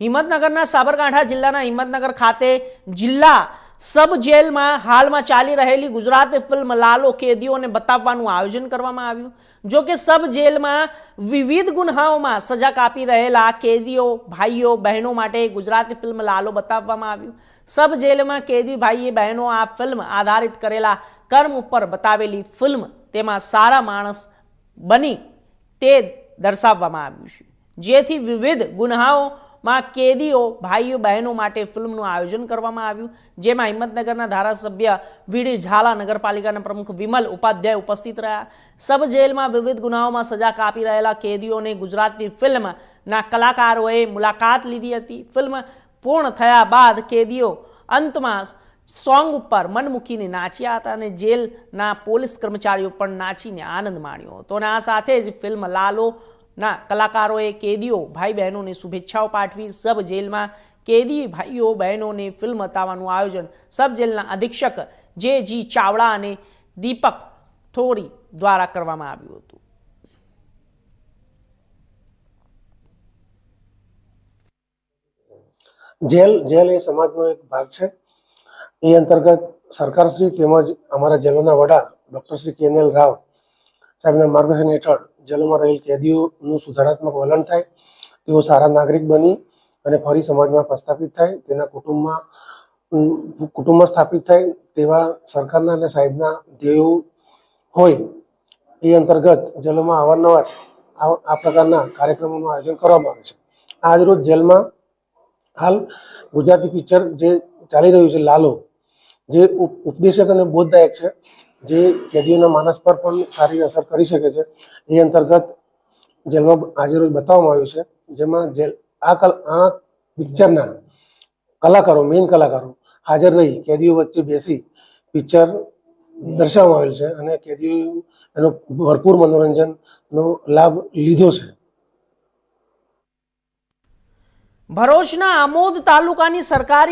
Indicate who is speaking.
Speaker 1: હિંમતનગરના સાબરકાંઠા જિલ્લાના હિંમતનગર ખાતે જિલ્લા સબ જેલમાં હાલમાં ચાલી રહેલી ગુજરાતી ફિલ્મ લાલો કેદીઓને બતાવવાનું આયોજન કરવામાં આવ્યું. જો કે સબ જેલમાં વિવિધ ગુન્હાઓમાં સજા કાપી રહેલા કેદીઓ, ભાઈઓ, બહેનો માટે ગુજરાતી ફિલ્મ લાલો બતાવવામાં આવ્યું. સબ જેલમાં કેદી, ભાઈએ, બહેનો આ ફિલ્મ આધારિત કરેલા કર્મ ઉપર બતાવેલી ફિલ્મ તેમાં સારા માણસ બની તે દર્શાવવામાં આવ્યું છે. જેથી વિવિધ ગુન્હાઓમાં કેદીઓ ભાઈઓ બહેનો માટે ફિલ્મનું આયોજન કરવામાં આવ્યું, જેમાં હિંમતનગરના ધારાસભ્ય વીડી ઝાલા નગરપાલિકાના પ્રમુખ વિમલ ઉપાધ્યાય ઉપસ્થિત રહ્યા. સબ જેલમાં વિવિધ ગુનાઓમાં સજા કાપી રહેલા કેદીઓને ગુજરાતી ફિલ્મના કલાકારોએ મુલાકાત લીધી હતી. ફિલ્મ પૂર્ણ થયા બાદ કેદીઓ અંતમાં સોંગ ઉપર મન મૂકીને નાચ્યા હતા અને જેલના પોલીસ કર્મચારીઓ પણ નાચીને આનંદ માણ્યો હતો. અને આ સાથે જ ફિલ્મ લાલો ના, કલાકારોએ કેદીઓ ભાઈ બહેનોને શુભેચ્છાઓ પાઠવી, સબ જેલમાં કેદી ભાઈઓ બહેનોને ફિલ્મ બતાવવાનું આયોજન. સબ જેલના અધિક્ષક જે જી ચાવડા અને દીપક થોરી દ્વારા કરવામાં આવ્યું હતું.
Speaker 2: જેલ જેલ એ સમાજનો એક ભાગ છે. એ અંતર્ગત સરકારશ્રી તેમજ અમારા જેલોના વડા ડૉક્ટર શ્રી કેનેલ રાવ સાહેબના માર્ગદર્શન હેઠળ જેલોમાં રહેલ કેદીઓનું સુધારાત્મક વલણ થાય, તેઓ સારા નાગરિક બની અને ફરી સમાજમાં પ્રસ્થાપિત થાય, તેના કુટુંબમાં કુટુંબમાં સ્થાપિત થાય તેવા સરકારના અને સાહેબના ધ્યેયો હોય એ અંતર્ગત જેલોમાં અવારનવાર આ પ્રકારના કાર્યક્રમોનું આયોજન કરવામાં આવે છે. આજરોજ જેલમાં હાલ ગુજરાતી પિક્ચર જે ચાલી રહ્યું છે, લાલો, જે ઉપ- ઉપદેશક અને બોધદાયક છે જે કેદીઓના માનસ પર પણ સારી અસર કરી શકે છે. એ અંતર્ગત જેલમાં આજે રોજ બતાવવામાં આવ્યું છે, જેમાં જેલ આ કલ, આ પિક્ચરના કલાકારો મેઇન કલાકારો હાજર રહી, કેદીઓ વચ્ચે બેસી પિક્ચર દર્શાવવામાં આવેલ છે અને કેદીઓ એનો ભરપૂર મનોરંજનનો લાભ લીધો છે.
Speaker 1: ભરૂચના આમોદ તાલુકાની સરકારી